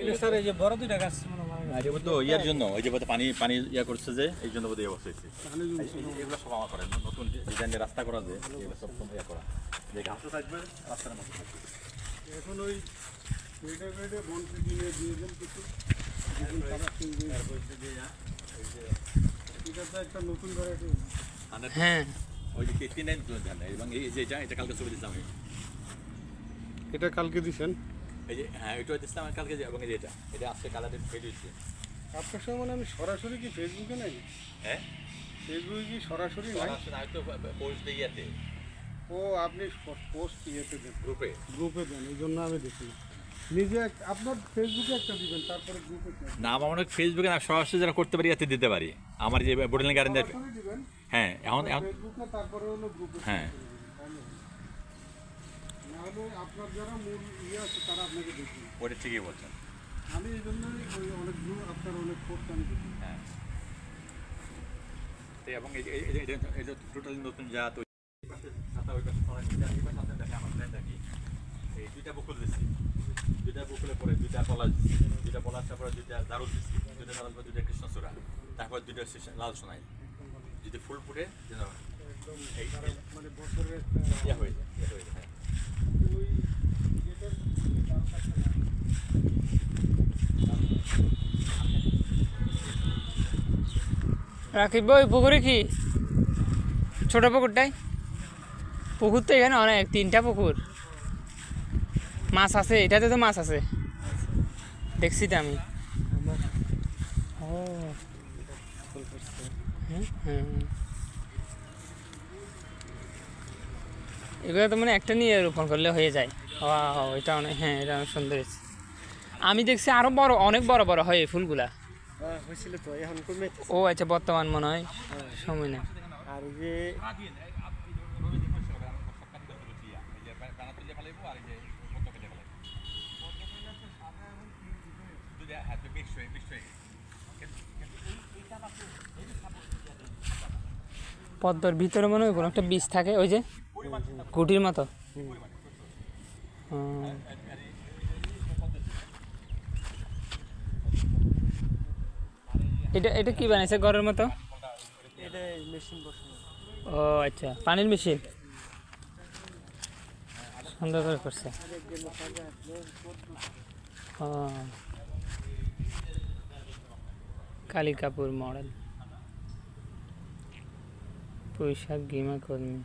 এটা স্যার এই যে বড় দুইটা গাছ হয়। তো ইয়ার জন্য ওই যে পানি পানি ইয়া করছে যে এই জন্য বোধহয় এই অবস্থা হয়েছে। এগুলো সব আমার করে নতুন ডিজাইনের রাস্তা করা যে এগুলো সব ইয়া করা। যে ঘাসও থাকবে রাস্তার মতো থাকবে। এখন ওই পেটে পেটে বন দিয়ে দিয়ে দেন কিছু। দেখুন তারা কিনবে। এটা তো একটা নতুন ভ্যারাইটি হ্যাঁ। ওই যে তিন এবং এই যে এটা এটা কালকে ছবি আমি। এটা কালকে দিছেন? এই যে হ্যাঁ এটা দিচ্ছিলাম আমি কালকে যে এবং এটা এটা আজকে কালারে ফেড হয়েছে আপনার সঙ্গে মানে আমি সরাসরি কি ফেসবুকে নাই? হ্যাঁ? ফেসবুকে কি সরাসরি নাই? আমি তো পোস্ট ইয়াতে। ও আপনি পোস্ট ইয়েতে দেন। গ্রুপে গ্রুপে দেন এই জন্য আমি দেখি। নিজে আপনার ফেসবুকে একটা দিবেন তারপরে গ্রুপে না আমার মনে ফেসবুকে না সরাসরি যারা করতে পারি দিতে পারি। আমার যে বোটেল গার্ডেন হ্যাঁ এখন এখন ফেসবুকে তারপরে হলো গ্রুপে হ্যাঁ। নাহলে আপনার যারা মূল ইয়ে আছে তারা আপনাকে দেখবে। ওটা ঠিকই বলছেন। আমি এই জন্যই অনেক গ্রুপ আপনার অনেক পোস্ট আমি দেখি। হ্যাঁ। এবং এই যে- যে- টোটালি নতুন ছড়াই দিচ্ছে, এই দেখে দুইটা বকুল দিচ্ছি দুইটা বকুলে পরে দুইটা পলাশ দিচ্ছি দুইটা পলাশের পরে দুইটা দারুল দিচ্ছি দুইটা দারুল পরে দুইটা কৃষ্ণচূড়া। তারপর দুইটা লাল সোনাই। যদি ফুল ফুটে যেন এই মানে বছরের ইয়ে হয়ে যায়। হয়ে হ্যাঁ ওই পুকুরে কি? ছোট পুকুরটাই? পুকুর তো এখানে অনেক তিনটা পুকুর। মাছ আছে এটাতে তো মাছ আছে। দেখছি তো আমি। ও হুম, হুম। এগুলো তো মানে একটা নিয়ে রোপণ করলে হয়ে যায়। ও এটা অনেক হ্যাঁ এটা অনেক সুন্দর আমি দেখছি আরও বড় অনেক বড় বড় হয় এই ফুলগুলা। হ্যাঁ ও আচ্ছা বর্তমান মনে হয় সময় না আর যে পদ্মর ভিতরে মনে হয় কোনো একটা বীজ থাকে ওই যে গুটির মতো এটা এটা কি বানাইছে ঘরের মতো? ও আচ্ছা। পানির মেশিন? সুন্দর করে করছে। কালী কাপুর মডেল। পুঁইশাক গিমা কর্মী।